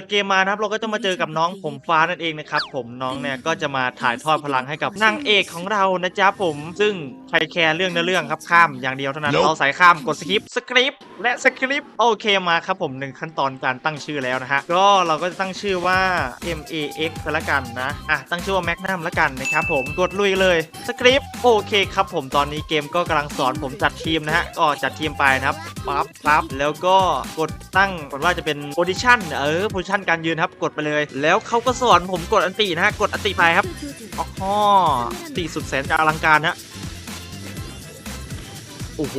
ดเกมมานะครับ เราก็จะมาเจอกับน้องผมฟ้านั่นเองนะครับ ผมน้องเนี่ยก็จะมาถ่ายทอดพลังให้กับนางเอกของเรานะจ๊ะผม ซึ่งใครแคร์เรื่องเนื้อเรื่องครับข้ามอย่างเดียวเท่านั้น Nope เราสายข้ามกดสคริปต์สคริปต์และสคริปต์โอเคมาครับผมหนึ่งขั้นตอนการตั้งชื่อแล้วนะฮะก็เราก็จะตั้งชื่อว่า M A X ละกันนะอะตั้งชื่อว่า Magnum ละกันนะครับผมกดลุยเลยสคริปต์โอเคครับผมตอนนี้เกมก็กำลังสอนผมจัดทีมนะฮะก็จัดทีมไปนะครับปั๊บปั๊บแล้วก็กดตั้งก่อนว่าจะเป็นโพซิชันเออโพซิชันการยืนครับ กดไปเลย แล้วเขาก็สอนผมกดอันตินะฮะ กดอันติไปครับอ๋ออันติสุดแสนจะอลังการฮะ โอ้โห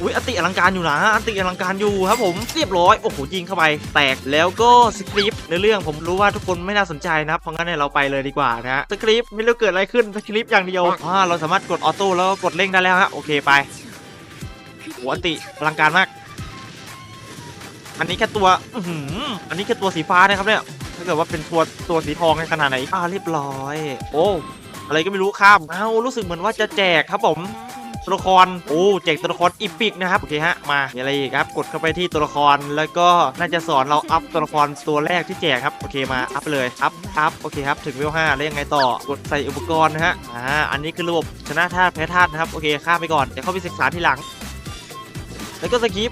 อุ้ยอันติอลังการอยู่นะอันติอลังการอยู่ครับผมเรียบร้อยโอ้โหยิงเข้าไปแตกแล้วก็สคริปต์ในเรื่องผมรู้ว่าทุกคนไม่น่าสนใจนะครับเพราะงั้นเนี่ยเราไปเลยดีกว่านะฮะสคริปต์ไม่รู้เกิดอะไรขึ้นสคริปต์อย่างเดียวอ่าเราสามารถกดออโต้แล้วก็กดเร่งได้แล้วฮะโอเคไปโอ้อันติอลังการมาก อันนี้แค่ตัวอือหืออันนี้แค่ตัวสีฟ้านะครับเนี่ย ถ้าเกิดว่าเป็นตัวตัวสีทองในขนาดไหนอ่าเรียบร้อย โอ้อะไรก็ไม่รู้ข้ามเอ้ารู้สึกเหมือนว่าจะแจกครับผมตัวละคร โอ้แจกตัวละครอีพิกนะครับ โอเคฮะ มามีอะไรอีกครับ กดเข้าไปที่ตัวละคร แล้วก็น่าจะสอนเราอัพตัวละครตัวแรกที่แจกครับ โอเค มา อัพเลย อัพ อัพ โอเคครับ ถึงเวลห้าแล้วยังไงต่อ กดใส่อุปกรณ์นะฮะ อ่า อันนี้คือระบบชนะธาตุแพ้ธาตุนะครับ โอเค ข้ามไปก่อน เดี๋ยวเข้าไปศึกษาทีหลัง แล้วก็สกิป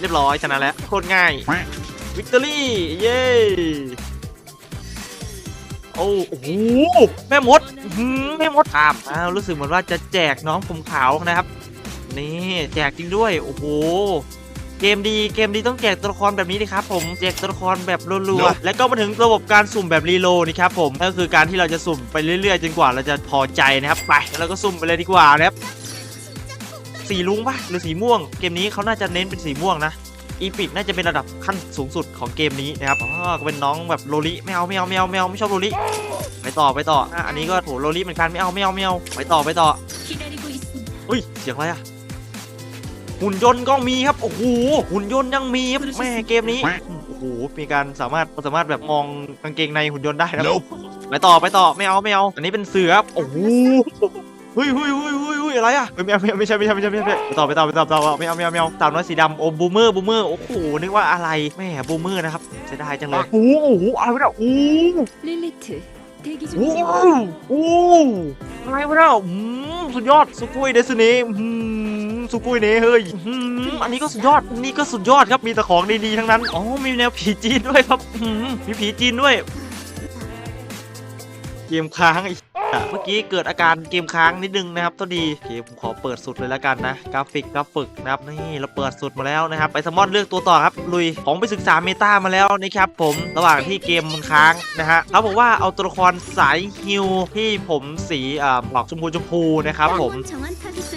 เรียบร้อยชนะแล้วโคตรง่ายวิกตอรี่เย้โอ้โอ้โหแม่มดอื้อหือแม่มดตามอ้าวรู้สึกเหมือนว่าจะแจกน้องผมขาวนะครับ นี่แจกจริงด้วยโอ้โหเกมดีเกมดีต้องแจกตัวละครแบบนี้ดิครับผมแจกตัวละครแบบรัว Nope ๆแล้วก็มาถึงระบบการสุ่มแบบรีโหลดนี่ครับผมก็คือการที่เราจะสุ่มไปเรื่อยๆ จนกว่าเราจะพอใจนะครับไปแล้วเราก็สุ่มไปเลยดีกว่านะครับ สีลุงปะหรือสีม่วง เกมนี้เขาน่าจะเน้นเป็นสีม่วงนะอีพิกน่าจะเป็นระดับขั้นสูงสุดของเกมนี้นะครับอ๋อเป็นน้องแบบโรลิไม่เอาไม่เอาไม่เอาไม่เอาไม่ชอบโรลิไปต่อไปต่ออันนี้ก็โหโรลิเหมือนกันไม่เอาไม่เอาไม่เอาไปต่อไปต่ออุ้ยเสียงอะไรอะหุ่นยนต์ก็มีครับโอ้โหหุ่นยนต์ยังมีครับแม่เกมนี้โอ้โหมีการสามารถสามารถแบบมองกางเกงในหุ่นยนต์ได้ครับไปต่อไปต่อไม่เอาไม่เอา อันนี้เป็นเสือครับโอ้โหเฮ้ยเฮ้ยเฮ้ย ยอะไรอะไม่เอาไม่ใช่ไม่ใช่ไม่ใช่ไม่ใช่ไปต่อไปต่อไปต่อต่อไม่เอาไม่เอาไม่เอาสาวน้อยสีดำโอ้บูมเมอร์บูมเมอร์โอ้โหนึกว่าอะไรแม่บูมเมอร์นะครับเสียดายจังเลยโอ้โหอะไรวะเนี่ยโอ้ลิลิทโอ้โหอะไรวะเนี่ยสุดยอดสุกุยเดซเน่สุกุยเน่เฮ้ยอันนี้ก็สุดยอดนี่ก็สุดยอดครับมีแต่ของดีๆทั้งนั้นอ๋อมีแนวผีจีนด้วยครับมีผีจีนด้วย เกมค้างไอ้เมื่อกี้เกิดอาการเกมค้างนิดนึงนะครับตัวดีเกมผมขอเปิดสุดเลยแล้วกันนะกราฟิกกราฟิกนะครับนี่เราเปิดสุดมาแล้วนะครับไปสมอนเลือกตัวต่อครับลุยของไปศึกษาเมตามาแล้วนะครับผมระหว่างที่เกมมันค้างนะฮะเขาบอกว่าเอาตัวละครสายฮิวที่ผมสีอ่าบอกชมพูชมพูนะครับผม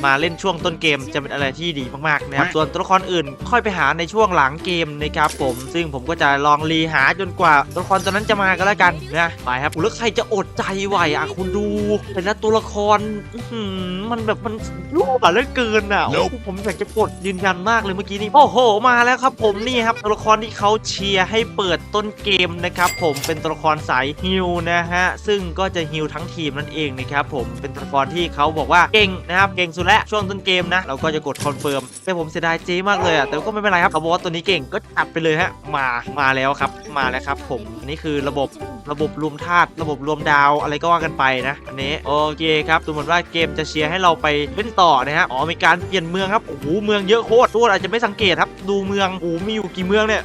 มาเล่นช่วงต้นเกมจะเป็นอะไรที่ดีมากๆนะครับส่วนตัวละครอื่นค่อยไปหาในช่วงหลังเกมนะครับผม ซึ่งผมก็จะลองรีหาจนกว่าตัวละครตัวนั้นจะมาก็แล้วกันนะไปครับแล้วใครจะอดใจไหวอะคุณดูแต่ละตัวละครอื้อหือมันแบบมันยุ่งอะเหลือเกินอะโอ้โหผมอยากจะกดยืนยันมากเลยเมื่อกี้นี้โอ้โห มาแล้วครับ ผมนี่ครับตัวละครที่เขาเชียร์ให้เปิดต้นเกมนะครับผมเป็นตัวละครสายฮิวนะฮะซึ่งก็จะฮิวทั้งทีมนั่นเองนะครับผมเป็นตัวละครที่เขาบอกว่าเก่งนะครับเก่งสุดแล้วช่วงต้นเกมนะ เราก็จะกดคอนเฟิร์มแต่ผมเสียดายเจมากเลยอะแต่ก็ไม่เป็นไรครับเขาบอกว่าตัวนี้เก่งก็จัดไปเลยฮะมามาแล้วครับ มาแล้วครับ ผมอันนี้คือระบบ ระบบรวมธาตุระบบรวมดาวอะไรก็ว่ากันไปนะอันนี้โอเคครับดูเหมือนว่าเกมจะเชียร์ให้เราไปเล่นต่อนะฮะอ๋อมีการเปลี่ยนเมืองครับโอ้โหเมืองเยอะโคตรทุกคนอาจจะไม่สังเกตครับดูเมืองโอ้โหมีอยู่กี่เมืองเนี่ย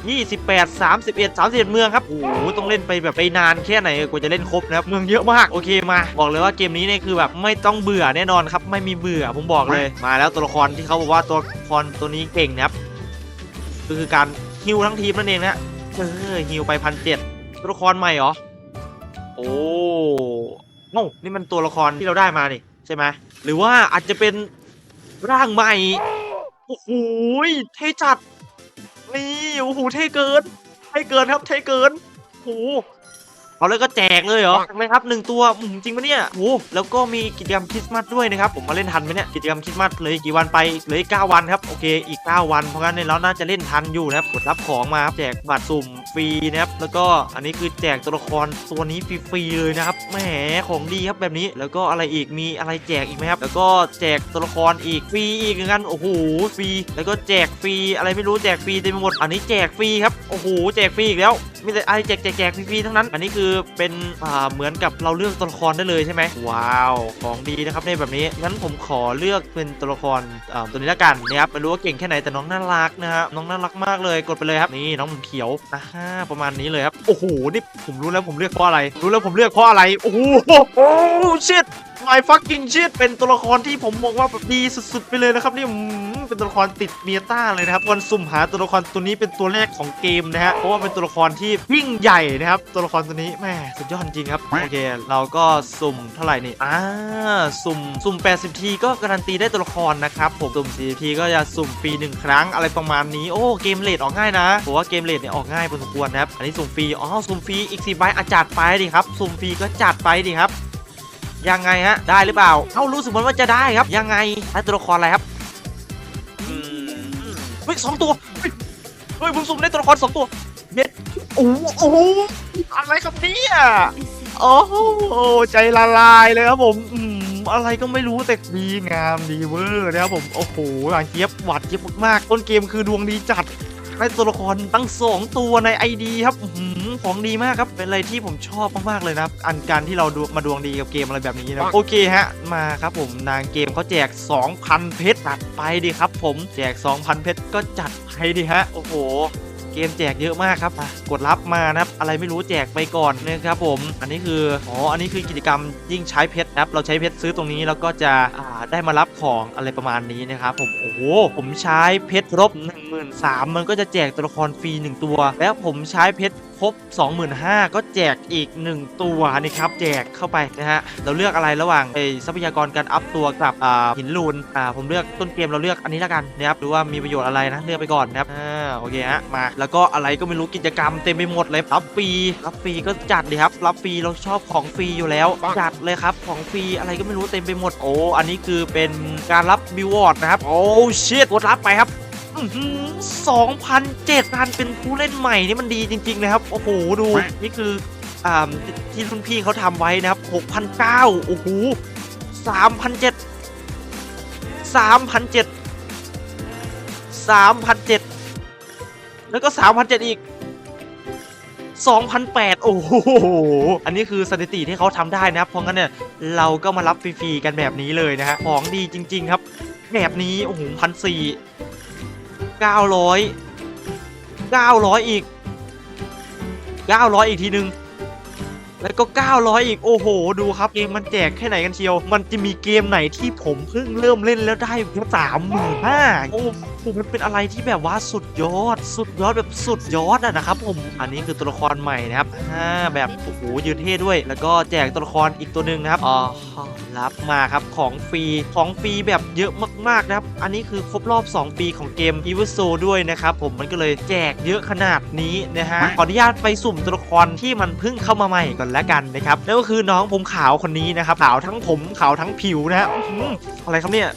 28 31 31เมืองครับโอ้โหต้องเล่นไปแบบไปนานแค่ไหนกว่าจะเล่นครบนะครับเมืองเยอะมากโอเคมา บอกเลยว่าเกมนี้เนี่ยคือแบบไม่ต้องเบื่อแน่นอนครับไม่มีเบื่อผมบอกเลยมาแล้วตัวละครที่เขาบอกว่าตัวละครตัวนี้เก่งนะครับก็คือการฮิวทั้งทีมนั่นเองนะเออฮิวไปพันเจ็ดตัวละครใหม่เหรอ โอ้โหนี่มันตัวละครที่เราได้มานี่ใช่ไหมหรือว่าอาจจะเป็นร่างใหม่ โอ้โหเท่จัด นี่ โอ้โห เท่เกิน เท่เกินครับ เท่เกินโอ้โห เอาแล้วก็แจกเลยเหรอแจกเลยครับหนึ่งตัวอืมจริงปะเนี่ยโอ้แล้วก็มีกิจกรรมคริสต์มาสด้วยนะครับผมมาเล่นทันไหมเนี่ยกิจกรรมคริสต์มาสเหลยกี่วันไปเหลืออีกเก้าวันครับโอเคอีก9วันเพราะงั้นเนี่ยเราน่าจะเล่นทันอยู่นะครับกดรับของมาครับแจกบัตรสุ่มฟรีนะครับแล้วก็อันนี้คือแจกตัวละครตัวนี้ฟรีๆเลยนะครับแหมของดีครับแบบนี้แล้วก็อะไรอีกมีอะไรแจกอีกไหมครับแล้วก็แจกตัวละครอีกฟรีอีกเหมือนกันโอ้โหฟรี แล้วก็แจกฟรีอะไรไม่รู้แจกฟรีเต็มไปหมดอันนี้แจกฟรีครับโอ้โหแจกฟรีอีกแล้วมีแต่อะไรแจกแจกแจกฟรีๆทั้งนั้น อันนี้คือเป็นอ่าเหมือนกับเราเลือกตัวละครได้เลยใช่ไหมว้าวของดีนะครับในแบบนี้งั้นผมขอเลือกเป็นตัวละครอ่าตัวนี้ละกันนะครับไม่รู้ว่าเก่งแค่ไหนแต่น้องน่ารักนะครับน้องน่ารักมากเลยกดไปเลยครับนี่น้องหมุนเขียวอ่าประมาณนี้เลยครับโอ้โหนี่ผมรู้แล้วผมเลือกเพราะอะไร รู้แล้วผมเลือกเพราะอะไรโอ้โหโอ้ชิต my fucking shit เป็นตัวละครที่ผมบอกว่าแบบดีสุดๆไปเลยนะครับนี่อืมเป็น ตัวละครติดเมียต้าเลยนะครับวันสุ่มหาตัวละครตัวนี้เป็นตัวแรกของเกมนะฮะเพราะว่าเป็นตัวละครที่ยิ่งใหญ่นะครับตัวละครตัวนี้แม่สุดยอดจริงครับโอเค เราก็สุ่มเท่าไหร่นี่อ่าสุ่มสุ่ม 80 ทีก็การันตีได้ตัวละครนะครับผมสุ่ม40ทีก็จะสุ่มฟรีหนึ่งครั้งอะไรประมาณนี้โอ้เกมเลดออกง่ายนะผมว่าเกมเลดเนี่ยออกง่ายพอสมควรนะครับอันนี้สุ่มฟรีอ๋อสุ่มฟรีอีก4ใบอาจัดไปดิครับสุ่มฟรีก็จัดไปดิครับยังไงฮะ ได้หรือเปล่าเอ้ารู้สึกเหมือนว่าจะได้ครับ ยังไงได้ตัวละครอะไรครับ ฮ้ยสองตัวเฮ้ยเฮ้ยผมสุ่มได้ตัวละครสองตัวเย็ดโอ้โหอะไรครับเนี่ยโอ้โหใจละลายเลยครับผมอืมอะไรก็ไม่รู้แต่ดีงามดีเวอร์นะครับผมโอ้โหหลังเจี๊ยบหวัดเจี๊ยบมากๆต้นเกมคือดวงดีจัด ได้ตัวละครตั้งสองตัวใน ID ครับอื้อหือของดีมากครับ เป็นอะไรที่ผมชอบมากๆเลยนะครับ อันการที่เราดูมาดวงดีกับเกมอะไรแบบนี้นะโอเคฮะ มาครับผมนางเกมเขาแจก 2,000 เพชรจัดไปดิครับ ผมแจก 2,000 เพชรก็จัดไปดิฮะ โอ้โห เกมแจกเยอะมากครับกดรับมานะครับอะไรไม่รู้แจกไปก่อนนะครับผม อันนี้คืออ๋ออันนี้คือกิจกรรมยิ่งใช้เพชรนะครับเราใช้เพชรซื้อตรงนี้แล้วก็จะได้มารับของอะไรประมาณนี้นะครับผมโอ้โหผมใช้เพชรครบ13,000มันก็จะแจกตัวละครฟรี1ตัว แล้วผมใช้เพชรครบ 25,000 ก็แจกอีก 1 ตัวนี่ครับแจกเข้าไปนะฮะเราเลือกอะไรระหว่างไอ้ทรัพยากรการอัพตัวกับหินลูนอ่าผมเลือกต้นเกมเราเลือกอันนี้ละกันนะครับดูว่ามีประโยชน์อะไรนะเลือกไปก่อนนะครับอ่าโอเคฮะมาแล้วก็อะไรก็ไม่รู้กิจกรรมเต็มไปหมดเลยรับฟรีรับฟรีก็จัดดิครับรับฟรีเราชอบของฟรีอยู่แล้ว จัดเลยครับของฟรีอะไรก็ไม่รู้เต็มไปหมดโอ้อันนี้คือเป็นการรับบิววอร์ดนะครับโอ้ชิตกดรับไปครับ สองพันเจ็ดพันเป็นผู้เล่นใหม่นี่มันดีจริงๆเลยครับ โอ้โห ดู นี่คืออ่าที่รุ่นพี่เขาทำไว้นะครับหกพันเก้าโอ้โหสามพันเจ็ดสามพันเจ็ดสามพันเจ็ดแล้วก็สามพันเจ็ดอีกสองพันแปดโอ้โห อันนี้คือสถิติที่เขาทำได้นะครับ เพราะงั้นเนี่ยเราก็มารับฟรีๆกันแบบนี้เลยนะฮะ ของดีจริง ๆ ครับ แบบนี้ โอ้โหพันสี่ 900 900อีก900อีกทีนึง แล้วก็900อีกโอ้โห ดูครับเกมมันแจกแค่ไหนกันเชียว มันจะมีเกมไหนที่ผมเพิ่งเริ่มเล่นแล้วได้แค่สามหมื่นห้าโอ้โหมันเป็นอะไรที่แบบว่าสุดยอด สุดยอดแบบสุดยอดอะนะครับผม อันนี้คือตัวละครใหม่นะครับอ่าแบบโอ้โหยืนเท่ด้วย แล้วก็แจกตัวละครอีกตัวหนึ่งนะครับอ๋อรับมาครับของฟรีของฟรีแบบเยอะมากๆนะครับ อันนี้คือครบรอบ 2 ปีของเกม e v o s o ด้วยนะครับผมมันก็เลยแจกเยอะขนาดนี้นะฮะขออนุญาตไปสุ่มตัวละครที่มันเพิ่งเข้ามาใหม่ก่อนแล้วกันนะครับนั่นก็คือน้องผมขาวคนนี้นะครับขาวทั้งผมขาวทั้งผิวนะฮะอื้อหืออะไรครับเนี่ย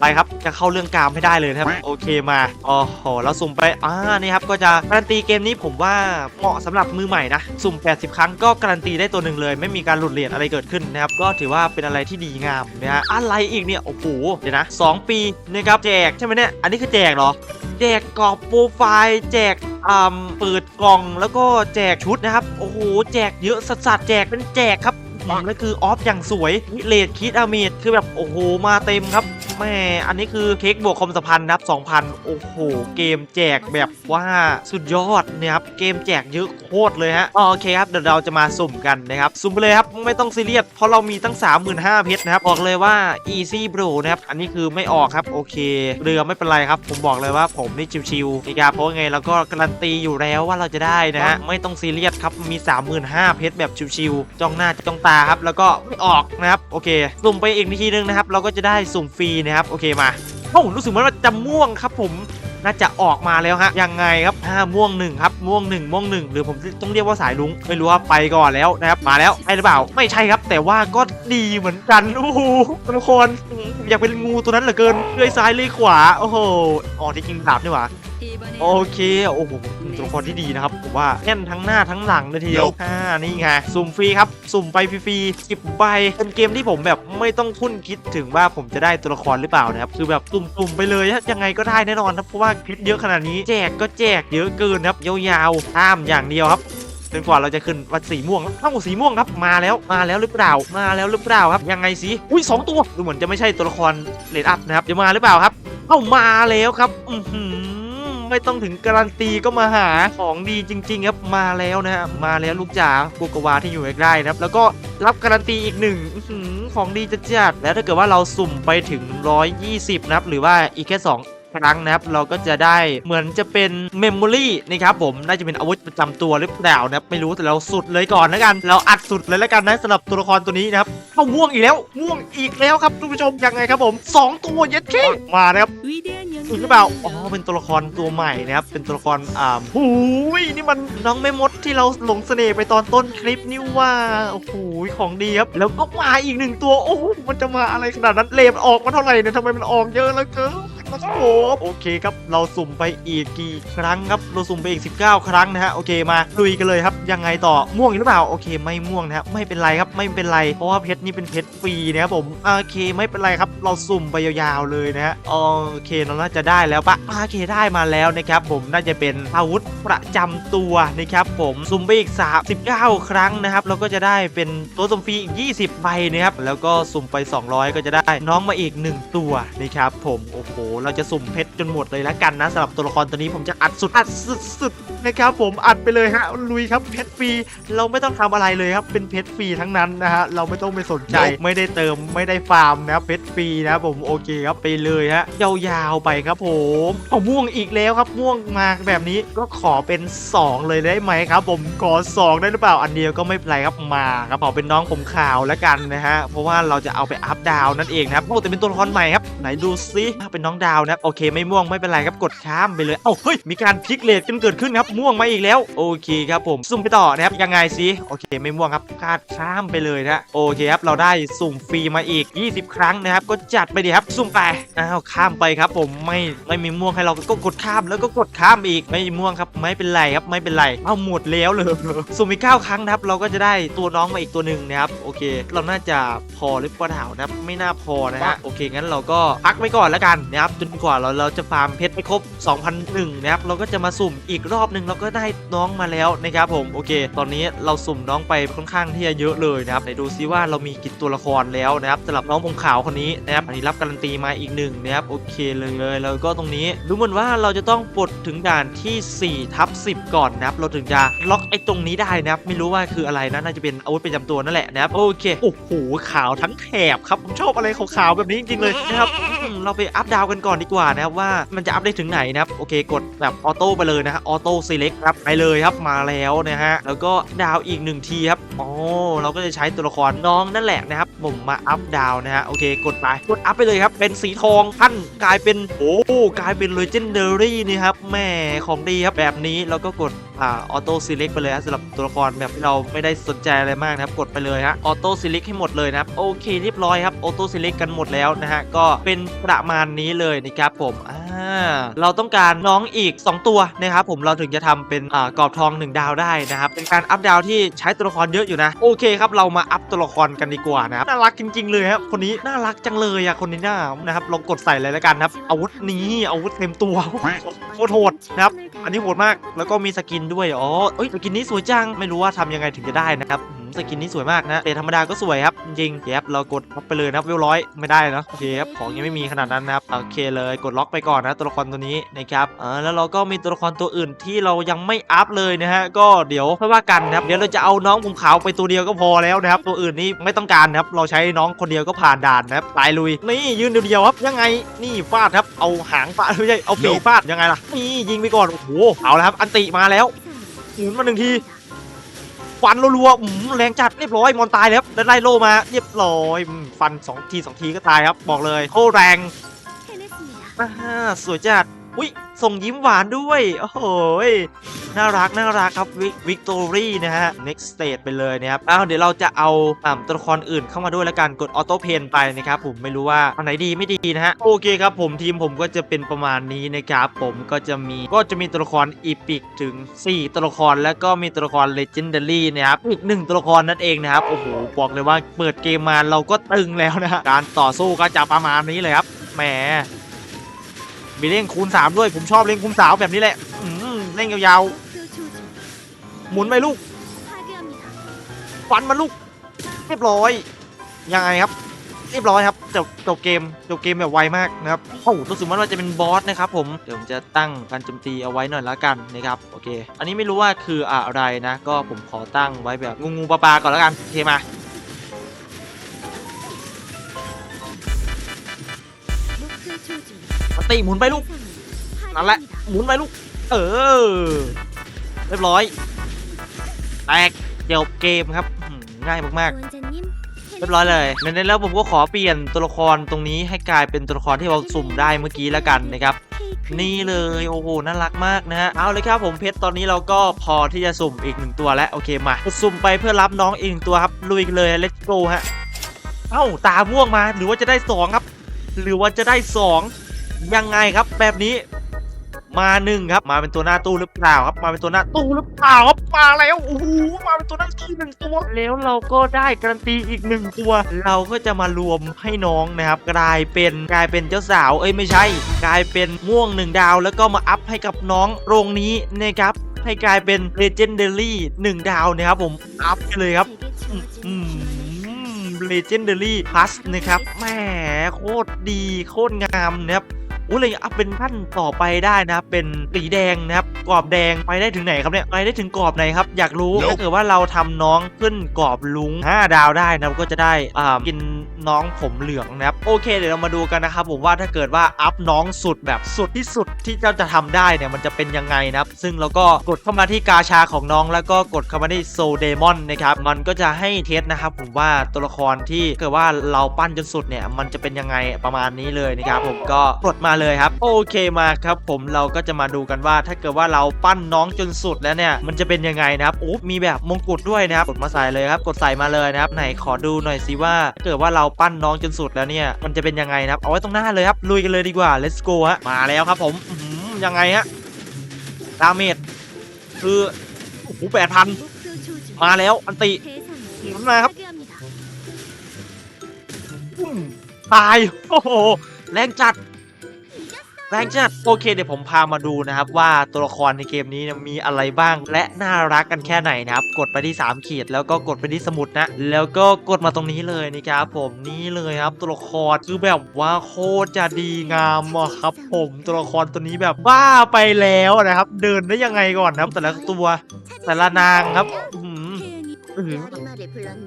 ไปครับจะเข้าเรื่องกามให้ได้เลยนะครับโอเคมาอ๋อโหเราสุ่มไปอ่านี่ครับก็จะการันตีเกมนี้ผมว่าเหมาะสำหรับมือใหม่นะสุ่ม 80 ครั้งก็การันตีได้ตัวหนึ่งเลย ไม่มีการหลุดเหรียญอะไรเกิดขึ้นนะครับก็ถือว่าเป็นอะไรที่ดีงามนะฮะอะไรอีกเนี่ยโอ้โหเดี๋ยวนะ2ปีนะครับแจกใช่ไหมเนี่ยอันนี้คือแจกเหรอแจกกรอบโปรไฟล์แจกอ่าเปิดกล่องแล้วก็แจกชุดนะครับ โอ้โห แจกเยอะสัสๆแจกเป็นแจกครับแล้วคือออฟอย่างสวยเลดคิดอาเมดคือแบบ โอ้โห มาเต็มครับ แม่อันนี้คือเค้กบวกคมสัมพันธ์นะครับ2,000 โอ้โห เกมแจกแบบว่าสุดยอดนะครับ เกมแจกเยอะโคตรเลยฮะ โอเคครับ เดี๋ยวเราจะมาสุ่มกันนะครับ สุ่มไปเลยครับ ไม่ต้องซีเรียส เพราะเรามีตั้ง 35,000เพชรนะครับ บอกเลยว่า easy bro นะครับ อันนี้คือไม่ออกครับ โอเค เรือไม่เป็นไรครับ ผมบอกเลยว่าผมนี่ชิวๆนะครับเพราะไงเราก็การันตีอยู่แล้วว่าเราจะได้นะฮะ ไม่ต้องซีเรียสครับ มี 35,000เพชรแบบชิวๆจ้องหน้าจ้องตาครับ แล้วก็ไม่ออกนะครับ โอเค สุ่มไปอีกทีนึงนะครับ เราก็จะได้สุ่มฟรีนะครับ โอเคมาโอ้รู้สึกเหมือนว่าจะม่วงครับ ผมน่าจะออกมาแล้วฮะยังไงครับห้าม่วงหนึ่งครับม่วงหนึ่งม่วงหนึ่งหรือผมต้องเรียกว่าสายลุงไม่รู้ว่าไปก่อนแล้วนะครับมาแล้วใช่หรือเปล่าไม่ใช่ครับ แต่ว่าก็ดีเหมือนกันโอ้โหทุกคนอยากเป็นงูตัวนั้นเหลือเกินเลื่อยซ้ายเลื่อยขวาโอ้โหอ๋อที่จริงดาบนี่หว่า โอเค โอ้โหตัวละครที่ดีนะครับ ผมว่าแน่นทั้งหน้าทั้งหลังเลยทีเดียวอ่านี่ไง สุ่มฟรีครับ สุ่มไปฟรีๆสิบใบ เป็นเกมที่ผมแบบไม่ต้องทุ่นคิดถึงว่าผมจะได้ตัวละครหรือเปล่านะครับ คือแบบสุ่มๆไปเลยฮะยังไงก็ได้แน่นอนครับ เพราะว่าเพชรเยอะขนาดนี้ แจกก็แจกเยอะเกินครับ ยาวๆห้ามอย่างเดียวครับจนกว่าเราจะขึ้นวันสีม่วงเอ้าสีม่วงครับมาแล้วมาแล้วหรือเปล่ามาแล้วหรือเปล่าครับยังไงสิอุ้ยสองตัวดูเหมือนจะไม่ใช่ตัวละครเลดอัพนะครับจะมาหรือเปล่าครับเอ้ามาแล้วครับ อือหือ ไม่ต้องถึงการันตีก็มาหาของดีจริง ๆ ครับมาแล้วนะฮะมาแล้วลูกจ๋ากโกวาที่อยู่ใกล้ๆนะครับ แล้วก็รับการันตีอีกหนึ่งของดีจะจัดแล้วถ้าเกิดว่าเราสุ่มไปถึง 120 นะครับ หรือว่าอีกแค่ 2ครั้งนะครับเราก็จะได้เหมือนจะเป็นเมมโมรี่นะครับผมน่าจะเป็นอาวุธประจำตัวหรือเปล่านะครับไม่รู้แต่เราสุดเลยก่อนแล้วกัน เราอัดสุดเลยแล้วกันนะสำหรับตัวละครตัวนี้นะครับเข้าม่วงอีกแล้วม่วงอีกแล้วครับทุกผู้ชมยังไงครับผมสองตัวเย็ดเค้มานะครับ อื่หรือเปล่า อ๋อ เป็นตัวละครตัวใหม่นะครับ เป็นตัวละครอ่าหูยนี่มันน้องแม่มดที่เราหลงเสน่ห์ไปตอนต้นคลิปนี่ว่า โอ้โห ของดีครับ แล้วก็มาอีกหนึ่งตัว โอ้มันจะมาอะไรขนาดนั้น เลมออกมาเท่าไหร่เนี่ยทำไมมันออกเยอะแล้วเกิน โอ้โหโอเคครับ เราสุ่มไปอีกกี่ครั้งครับ เราสุ่มไปอีก 19 ครั้งนะฮะ โอเคมาลุยกันเลยครับ ยังไงต่อ ม่วงอีกหรือเปล่า โอเคไม่ม่วงนะครับไม่เป็นไรครับ ไม่เป็นไร เพราะว่าเพชรนี่เป็นเพชรฟรีนะครับผม โอเคไม่เป็นไรครับ เราสุ่มไปยาวๆเลยนะฮะ โอเคเราน่าจะได้แล้วปะโอเคได้มาแล้วนะครับผม น่าจะเป็นอาวุธประจำตัวนะครับผม สุ่มไปอีก 39 ครั้งนะครับ เราก็จะได้เป็นตัวสุ่มฟรีอีก 20 ใบนะครับ แล้วก็สุ่มไป 200 ก็จะได้น้องมาอีก 1 ตัวนะครับผม โอ้โหเราจะสุ่มเพชรจนหมดเลยแล้วกันนะสำหรับตัวละครตัวนี้ผมจะอัดสุดอัดสุดๆนะครับผมอัดไปเลยฮะลุยครับเพชรฟรีเราไม่ต้องทำอะไรเลยครับเป็นเพชรฟรีทั้งนั้นนะฮะเราไม่ต้องไปสนใจไม่ได้เติมไม่ได้ฟาร์มนะครับเพชรฟรีนะครับผมโอเคครับไปเลยฮะยาวๆไปครับผมเอาม่วงอีกแล้วครับม่วงมาแบบนี้ก็ขอเป็น 2 เลยได้ไหมครับ ผมขอ2ได้หรือเปล่าอันเดียวก็ไม่เป็นไรครับมาครับขอเป็นน้องผมขาวแล้วกันนะฮะเพราะว่าเราจะเอาไปอัพดาวนั่นเองนะครับโอ้แต่เป็นตัวละครใหม่ครับไหนดูซิเป็นน้องดาวนะโอเคไม่ม่วงไม่เป็นไรครับกดข้ามไปเลยเอ้าเฮ้ยมีการพลิกเลทกันเกิดขึ้นครับม่วงมาอีกแล้วโอเคครับผมสุ่มไปต่อนะครับยังไงสิโอเคไม่ม่วงครับคาดข้ามไปเลยนะโอเคครับเราได้สุ่มฟรีมาอีก 20 ครั้งนะครับก็จัดไปดีครับสุ่มไปอ้าวข้ามไปครับผมไม่ไม่มีม่วงให้เราก็กดข้ามแล้วก็กดข้ามอีกไม่มีม่วงครับไม่เป็นไรครับไม่เป็นไรเอาหมดแล้วเลยสุ่มอีก9ครั้งนะครับเราก็จะได้ตัวน้องมาอีกตัวหนึ่งนะครับโอเค เราน่าจะพอหรือเปล่านะครับไม่น่าพอนะฮะโอเคงั้นเราก็พักไว้ก่อนแล้วกันนะครับจนกว่าเราเราจะฟาร์มเพชรไปครบ 2,001 นะครับ เราก็จะมาสุ่มอีกรอบหนึ่งเราก็ได้น้องมาแล้วนะครับผมโอเค ตอนนี้เราสุ่มน้องไปค่อนข้างที่จะเยอะเลยนะครับไหนดูซิว่าเรามีกี่ตัวละครแล้วนะครับสำหรับน้องผมขาวคนนี้นะครับอันนี้รับการันตีมาอีกหนึ่งนะครับโอเคเลยเลยแล้วก็ตรงนี้ดูเหมือนว่าเราจะต้องปลดถึงด่านที่4ทับ10 ก่อนนะครับเราถึงจะล็อกไอ้ตรงนี้ได้นะครับไม่รู้ว่าคืออะไรนะน่าจะเป็นอาวุธประจำตัวนั่นแหละนะครับโอเคโอ้โหขาวทั้งแถบครับผมชอบอะไรขาวๆแบบนี้จริงๆเลยนะครับเราไปอัพดาวกันก่อนดีกว่านะครับว่ามันจะอัพได้ถึงไหนนะครับโอเคกดแบบออโต้ไปเลยนะฮะออโต้ซีเล็กครับไปเลยครับมาแล้วนะฮะแล้วก็ดาวอีกหนึ่งทีครับอ๋อเราก็จะใช้ตัวละครน้องนั่นแหละนะครับผมมาอัพดาวนะฮะโอเคกดไปกดอัพไปเลยครับเป็นสีทองท่านกลายเป็นโอ้กลายเป็นเลเจนเดอรี่นี่ครับแม่ของดีครับแบบนี้เราก็กด อ่าออโต้ซีเล็กไปเลยฮะสำหรับตัวละครแบบที่เราไม่ได้สนใจอะไรมากนะครับกดไปเลยฮะออโต้ซีเล็กให้หมดเลยนะครับโอเคเรียบร้อยครับออโต้ซีเล็กกันหมดแล้วนะฮะก็เป็นประมาณนี้เลยนะครับผมอ่าเราต้องการน้องอีก 2 ตัวนะครับผมเราถึงจะทำเป็นอ่ากรอบทอง 1 ดาวได้นะครับเป็นการอัพดาวที่ใช้ตัวละครเยอะอยู่นะโอเคครับเรามาอัพตัวละครกันดีกว่านะครับน่ารักจริง ๆ เลยครับคนนี้น่ารักจังเลยอะคนนี้น่านะครับลองกดใส่เลยแล้วกันครับอาวุธนี้อาวุธเต็มตัวโคตรโหดนะครับอันนี้โหดมากแล้วก็มีสกินด้วยอ๋อเอ้ยสกินนี้สวยจังไม่รู้ว่าทำยังไงถึงจะได้นะครับ สกินนี้สวยมากนะแต่ธรรมดาก็สวยครับจริงๆครับเรากดล็อกไปเลยนะครับเวลร้อยไม่ได้เนอะโอเคครับของยังไม่มีขนาดนั้นนะครับโอเคเลยกดล็อกไปก่อนนะตัวละครตัวนี้นะครับอ่าแล้วเราก็มีตัวละครตัวอื่นที่เรายังไม่อัพเลยนะฮะก็เดี๋ยวค่อยว่ากันนะครับเดี๋ยวเราจะเอาน้องผมขาวไปตัวเดียวก็พอแล้วนะครับตัวอื่นนี่ไม่ต้องการนะครับเราใช้น้องคนเดียวก็ผ่านด่านนะครับตายลุยนี่ยืนเดียวๆครับยังไงนี่ฟาดครับเอาหางฟาดไม่ใช่เอาปีกฟาดยังไงล่ะนี่ยิงไปก่อนโอ้โหเอาแล้วครับอันติมาแล้วหมุนมาหนึ่งที ฟันรัวๆแรงจัดเรียบร้อยมอนตายแล้วไล้ไล่โลมาเรียบร้อยฟัน2ที2ทีก็ตายครับ บอกเลยโคแรงสวยจัด อุ้ยส่งยิ้มหวานด้วย โอ้โหยน่ารักน่ารักครับวิวิกตอรี่นะฮะ next stage ไปเลยนะครับอ้าวเดี๋ยวเราจะเอาตัวละครอื่นเข้ามาด้วยแล้วกันกดออโต้เพนไปนะครับผมไม่รู้ว่าอันไหนดีไม่ดีนะฮะโอเคครับผมทีมผมก็จะเป็นประมาณนี้นะครับผมก็จะมีก็จะมีตัวละครอีพิกถึง 4 ตัวละครแล้วก็มีตัวละคร legendary นะครับอีกหนึ่งตัวละครนั่นเองนะครับโอ้โหบอกเลยว่าเปิดเกมมาเราก็ตึงแล้วนะฮะการต่อสู้ก็จะประมาณนี้เลยครับแหม มีเล่งคูณสามด้วย ผมชอบเล่งคูณสามแบบนี้แหละอืมเล่งยาวๆ หมุนไปลูก ฟันมาลูก เรียบร้อย ยังไงครับ เรียบร้อยครับจบจบเกมจบเกมแบบไวมากนะครับโอ้โหรู้สึกว่าจะเป็นบอสนะครับผม เดี๋ยวผมจะตั้งการโจมตีเอาไว้หน่อยละกันนะครับ โอเค อันนี้ไม่รู้ว่าคืออะไรนะ ก็ผมขอตั้งไว้แบบงูงูปลาปลาก่อนละกัน โอเคมา ตีหมุนไปลูกนั่นแหละหมุนไปลูก เออ เรียบร้อยแตกจบเกมครับง่ายมากๆ เรียบร้อยเลยในนั้นแล้วผมก็ขอเปลี่ยนตัวละครตรงนี้ให้กลายเป็นตัวละครที่เราสุ่มได้เมื่อกี้แล้วกันนะครับนี่เลยโอ้โหน่ารักมากนะฮะเอาเลยครับผมเพชรตอนนี้เราก็พอที่จะสุ่มอีกหนึ่งตัวแล้วโอเคมาสุ่มไปเพื่อรับน้องอีกหนึ่งตัวครับลุยเลยเลตโกฮะเอ้าตาม่วงมาหรือว่าจะได้2ครับ หรือว่าจะได้2 ยังไงครับแบบนี้มาหนึ่งครับ มาเป็นตัวหน้าตู้หรือเปล่าครับ มาเป็นตัวหน้าตู้หรือเปล่าครับมาแล้วโอ้โหมาเป็นตัวหน้าตู้หนึ่งตัว แล้วเราก็ได้การันตีอีกหนึ่งตัว เราก็จะมารวมให้น้องนะครับ กลายเป็นกลายเป็นเจ้าสาวเอ้ยไม่ใช่ กลายเป็นม่วงหนึ่งดาว แล้วก็มาอัพให้กับน้องโรงนี้นะครับให้กลายเป็น legendary หนึ่งดาวนะครับผมอัพเลยครับอืม legendary plus นะครับแหมโคตรดีโคตรงามนะครับ อุ้ยเลยอัพเป็นขั้นต่อไปได้นะครับเป็นสีแดงนะครับกรอบแดงไปได้ถึงไหนครับเนี่ยไปได้ถึงกรอบไหนครับอยากรู้ Nope ถ้าเกิดว่าเราทำน้องขึ้นกรอบลุง 5 ดาวได้นะครับก็จะได้อ่ากินน้องผมเหลืองนะครับโอเคเดี๋ยวเรามาดูกันนะครับผมว่าถ้าเกิดว่าอัพน้องสุดแบบสุดที่สุดที่เจ้าจะทำได้เนี่ยมันจะเป็นยังไงนะครับ ซึ่งเราก็กดเข้ามาที่กาชาของน้อง แล้วก็กดเข้ามาที่โซเดมอนนะครับมันก็จะให้เทสนะครับผมว่าตัวละครที่เกิดว่าเราปั้นจนสุดเนี่ยมันจะเป็นยังไงประมาณนี้เลยนะครับผมก็กดมาเลยครับ โอเคมาครับผมเราก็จะมาดูกันว่า ถ้าเกิดว่าเราปั้นน้องจนสุดแล้วเนี่ย มันจะเป็นยังไงนะครับอ้มีแบบมงกุฎด้วยนะครับ กดมาใส่เลยครับ กดใส่มาเลยนะครับ ไหนขอดูหน่อยสิว่าถ้าเกิดว่าเราปั้นน้องจนสุดแล้วเนี่ย มันจะเป็นยังไงนะครับ เอาไว้ตรงหน้าเลยครับ ลุยกันเลยดีกว่า let's go ฮะ มาแล้วครับผมยังไงฮะ ดาเมจคือโอ้โหแปดพันมาแล้วอันติขึ้มาครับตาย โอ้โห แรงจัด แรงจัดโอเคเดี๋ยวผมพามาดูนะครับว่าตัวละครในเกมนี้มีอะไรบ้าง และน่ารักกันแค่ไหนนะครับกดไปที่ 3 ขีด แล้วก็กดไปที่สมุดนะ แล้วก็กดมาตรงนี้เลยนะครับผมนี่เลยครับตัวละครคือแบบว่าโคตรจะดีงามอะครับ ผมตัวละครตัวนี้แบบบ้าไปแล้วนะครับ เดินได้ยังไงก่อนนะครับแต่ละตัวแต่ละนางครับ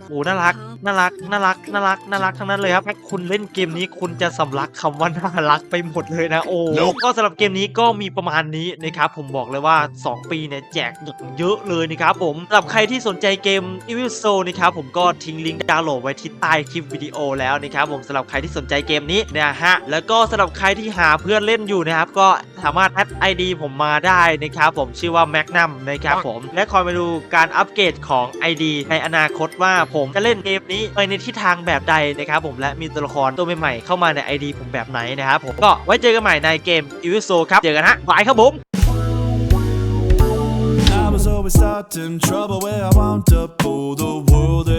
โอ้น่ารัก น่ารัก น่ารัก น่ารัก น่ารักทั้งนั้นเลยครับถ้าคุณเล่นเกมนี้คุณจะสำลักคำว่าน่ารักไปหมดเลยนะ โอ้ก็สำหรับเกมนี้ก็มีประมาณนี้นะครับผมบอกเลยว่า 2 ปีเนี่ยแจกเยอะเลยนะครับผมสำหรับใครที่สนใจเกม Evil Soul นะครับผมก็ทิ้งลิงก์ดาวน์โหลดไว้ที่ใต้คลิปวิดีโอแล้วนะครับผมสำหรับใครที่สนใจเกมนี้นะฮะแล้วก็สำหรับใครที่หาเพื่อนเล่นอยู่นะครับก็ สามารถแอด ID ผมมาได้นะครับผมชื่อว่า Magnum นะครับผมและคอยมาดูการอัปเกรดของ ID ในอนาคตว่าผมจะเล่นเกมนี้ไปในทิศทางแบบใดนะครับผมและมีตัวละครตัวใหม่ๆเข้ามาใน ID ผมแบบไหนนะครับผมก็ไว้เจอกันใหม่ในเกม Evil Soul ครับเจอกันฮะบายครับผม I was always starting trouble where I wound up. Oh, the world